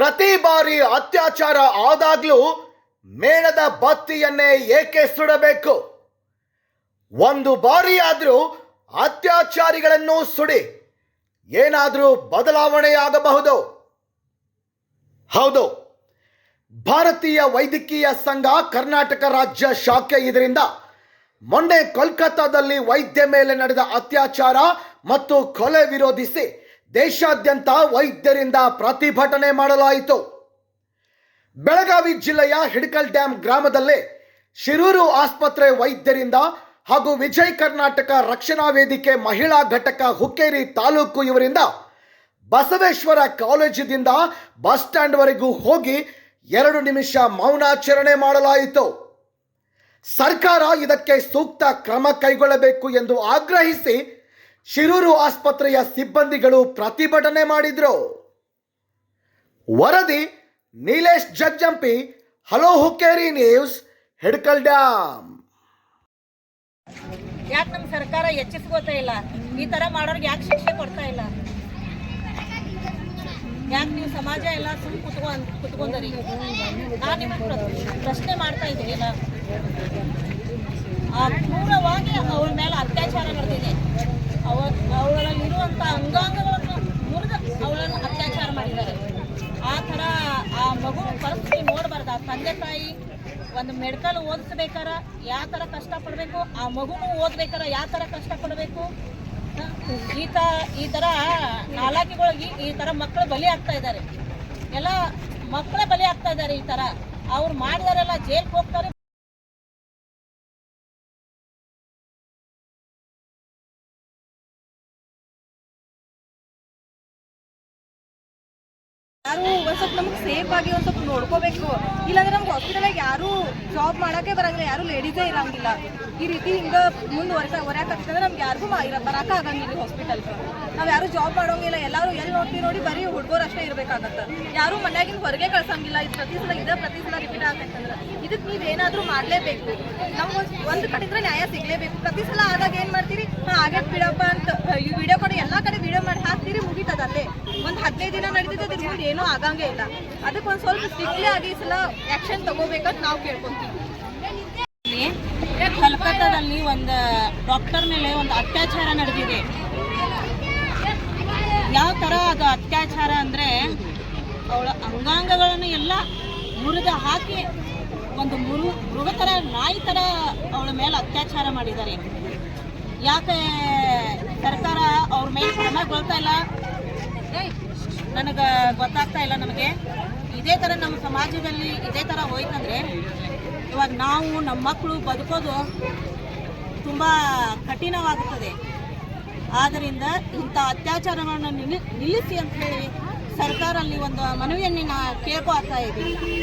ಪ್ರತಿ ಬಾರಿ ಅತ್ಯಾಚಾರ ಆದಾಗ್ಲೂ ಮೇಣದ ಬತ್ತಿಯನ್ನೇ ಏಕೆ ಸುಡಬೇಕು? ಒಂದು ಬಾರಿ ಆದ್ರೂ ಅತ್ಯಾಚಾರಿಗಳನ್ನು ಸುಡಿ, ಏನಾದರೂ ಬದಲಾವಣೆಯಾಗಬಹುದು? ಹೌದು. ಭಾರತೀಯ ವೈದ್ಯಕೀಯ ಸಂಘ ಕರ್ನಾಟಕ ರಾಜ್ಯ ಶಾಖೆ ಇದರಿಂದ ಮೊನ್ನೆ ಕೋಲ್ಕತ್ತಾದಲ್ಲಿ ವೈದ್ಯ ಮೇಲೆ ನಡೆದ ಅತ್ಯಾಚಾರ ಮತ್ತು ಕೊಲೆ ವಿರೋಧಿಸಿ ದೇಶಾದ್ಯಂತ ವೈದ್ಯರಿಂದ ಪ್ರತಿಭಟನೆ ಮಾಡಲಾಯಿತು. ಬೆಳಗಾವಿ ಜಿಲ್ಲೆಯ ಹಿಡಕಲ್ ಡ್ಯಾಂ ಗ್ರಾಮದಲ್ಲಿ ಶಿರೂರು ಆಸ್ಪತ್ರೆ ವೈದ್ಯರಿಂದ ಹಾಗೂ ವಿಜಯ್ ಕರ್ನಾಟಕ ರಕ್ಷಣಾ ವೇದಿಕೆ ಮಹಿಳಾ ಘಟಕ ಹುಕ್ಕೇರಿ ತಾಲೂಕು ಇವರಿಂದ ಬಸವೇಶ್ವರ ಕಾಲೇಜಿನಿಂದ ಬಸ್ ಸ್ಟ್ಯಾಂಡ್ವರೆಗೂ ಹೋಗಿ ಎರಡು ನಿಮಿಷ ಮೌನಾಚರಣೆ ಮಾಡಲಾಯಿತು. ಸರ್ಕಾರ ಇದಕ್ಕೆ ಸೂಕ್ತ ಕ್ರಮ ಕೈಗೊಳ್ಳಬೇಕು ಎಂದು ಆಗ್ರಹಿಸಿ ಶಿರೂರು ಆಸ್ಪತ್ರೆಯ ಸಿಬ್ಬಂದಿಗಳು ಪ್ರತಿಭಟನೆ ಮಾಡಿದ್ರು. ವರದಿ, Nilesh Jagjampi, hello Hukkeri news, Hedkal dam ಯಾಕೆ ನಮ್ಮ ಸರ್ಕಾರ ಎಚ್ಚರಿಸ್ಕೋತಾ ಇಲ್ಲ? ಈ ತರ ಮಾಡೋರ್ಗೆ ಯಾಕೆ ಶಿಕ್ಷೆ ಕೊಡ್ತಾ ಇಲ್ಲ? ಯಾಕೆ ನೀವು ಸಮಾಜ ಎಲ್ಲ ಸುಮ್ ಕುತ್ಕೊಂಡ್ ಕುತ್ಕೊಂಡರಿ? ನಾನು ನಿಮ್ಮ ಪ್ರಶ್ನೆ ಮಾಡ್ತಾ ಇದ್ದೀನಿ ಆ ಕ್ರೂರವಾಗಿ ಅವಳ ಮೇಲೆ ಅತ್ಯಾಚಾರ ನಡೆದಿದೆ ಅವ ಅವಳಲ್ಲಿರುವಂಥ ಅಂಗಾಂಗಗಳನ್ನು ಮುರಿದು ಅವಳನ್ನು ಅತ್ಯಾಚಾರ ಮಾಡಿದ್ದಾರೆ ಆ ಥರ ಆ ಮಗು ಪರಿಸ್ಥಿತಿ ನೋಡಬಾರ್ದು ಆ ತಂದೆ ತಾಯಿ, ಒಂದು ಮೆಡಿಕಲ್ ಓದಿಸ್ಬೇಕಾರ, ಯಾವ ಥರ ಕಷ್ಟಪಡಬೇಕು, ಆ ಮಗುನು ಓದ್ಬೇಕಾರ, ಯಾವ ಥರ ಕಷ್ಟಪಡಬೇಕು? ಪಡ್ಬೇಕು ಈ ಈ ಥರ ನಾಲಾಕಿಗಳಿಗೆ ಈ ಥರ ಮಕ್ಕಳು ಬಲಿ ಆಗ್ತಾ ಇದ್ದಾರೆ. ಎಲ್ಲ ಮಕ್ಕಳ ಬಲಿ ಆಗ್ತಾ ಇದ್ದಾರೆ ಈ ಥರ ಅವ್ರು ಮಾಡಿದಾರೆಲ್ಲ ಜೈಲ್ಗೆ ಹೋಗ್ತಾರೆ. ಯಾರು ಒಂದ್ ಸ್ವಲ್ಪ ನಮ್ಗೆ ಸೇಫ್ ಆಗಿ ಒಂದ್ ಸ್ವಲ್ಪ ನೋಡ್ಕೋಬೇಕು. ಇಲ್ಲಾಂದ್ರೆ ನಮ್ಗೆ ಹಾಸ್ಪಿಟಲಾಗ ಯಾರು ಜಾಬ್ ಮಾಡಕ್ಕೆ ಬರಂಗಿಲ್ಲ, ಯಾರು ಲೇಡೀಸೇ ಇರಂಗಿಲ್ಲ. ಈ ರೀತಿ ಹಿಂಗ ಮುಂದುವರ್ಸ ಹೊರಕಂದ್ರೆ ನಮ್ಗೆ ಯಾರಿಗೂ ಬರಕ ಆಗಂಗಿಲ್ಲ ಹಾಸ್ಪಿಟಲ್ ನಾವ್ ಯಾರು ಜಾಬ್ ಮಾಡೋಂಗಿಲ್ಲ, ಎಲ್ಲಾರು ಎಲ್ಲಿ ನೋಡ್ತೀವಿ ನೋಡಿ ಬರೀ ಹುಡುಗರು ಅಷ್ಟೇ ಇರ್ಬೇಕಾಗತ್ತ. ಯಾರು ಮನ್ಯಾಗಿನ ಹೊರಗೆ ಕಳ್ಸಂಗಿಲ್ಲ, ಇದು ಪ್ರತಿ ಸಲ ಇದೇ ಪ್ರತಿ ಸಲ ರಿಪೀಟ್ ಆಗತ್ತಂದ್ರೆ ಇದಕ್ಕೆ ನೀವ್ ಏನಾದ್ರೂ ಮಾಡ್ಲೇಬೇಕು. ನಮ್ಗೆ ಒಂದ್ ಕಡೆ ನ್ಯಾಯ ಸಿಗ್ಲೇಬೇಕು. ಪ್ರತಿ ಸಲ ಆದಾಗ ಏನ್ ಮಾಡ್ತೀರಿ? ಆಗತ್ ಬಿಡಪ್ಪ ಅಂತ, ಈ ವಿಡಿಯೋ ಕಡೆ, ಎಲ್ಲಾ ಕಡೆ ವಿಡಿಯೋ ಒಂದ್ ಹದಿನೈದು ದಿನ ನಡೆದಿದ್ದು ಅದ್ರ ಮುಂದೆ ಏನೂ ಆಗಂಗೇ ಇಲ್ಲ. ಅದಕ್ಕೆ ಒಂದು ಸ್ವಲ್ಪ ಸ್ಟ್ರಿಕ್ಟ್ಲಿ ಆಗಿ ಸಲ ಆಕ್ಷನ್ ತಗೋಬೇಕಂತ ನಾವು ಕೇಳ್ಕೊಂತೀವಿ. ಕಲ್ಕತ್ತಾದಲ್ಲಿ ಒಂದು ಡಾಕ್ಟರ್ ಮೇಲೆ ಒಂದು ಅತ್ಯಾಚಾರ ನಡೆದಿದೆ. ಯಾವ ಥರ ಅದು ಅತ್ಯಾಚಾರ ಅಂದರೆ, ಅವಳ ಅಂಗಾಂಗಗಳನ್ನು ಎಲ್ಲ ಮುರಿದು ಹಾಕಿ, ಒಂದು ಮುರು ಮೃಗ ಥರ ನಾಯಿ ಥರ ಅವಳ ಮೇಲೆ ಅತ್ಯಾಚಾರ ಮಾಡಿದ್ದಾರೆ. ಯಾಕೆ ಸರ್ಕಾರ ಅವ್ರ ಮೇಲೆ ಕ್ರಮಗೊಳ್ತಾ ಇಲ್ಲ? ನನಗೆ ಗೊತ್ತಾಗ್ತಾ ಇಲ್ಲ ನಮಗೆ. ಇದೇ ಥರ ನಮ್ಮ ಸಮಾಜದಲ್ಲಿ ಇದೇ ಥರ ಹೋಯ್ತಂದ್ರೆ, ಇವಾಗ ನಾವು ನಮ್ಮ ಮಕ್ಕಳು ಬದುಕೋದು ತುಂಬ ಕಠಿಣವಾಗುತ್ತದೆ. ಆದ್ದರಿಂದ ಇಂಥ ಅತ್ಯಾಚಾರಗಳನ್ನು ನಿಲ್ಲಿ ನಿಲ್ಲಿಸಿ ಅಂತ ಹೇಳಿ ಸರ್ಕಾರ ಅಲ್ಲಿ ಒಂದು ಮನವಿಯನ್ನು ನಾ ಕೇಳ್ಕೊಳ್ತಾ ಇದ್ದೀವಿ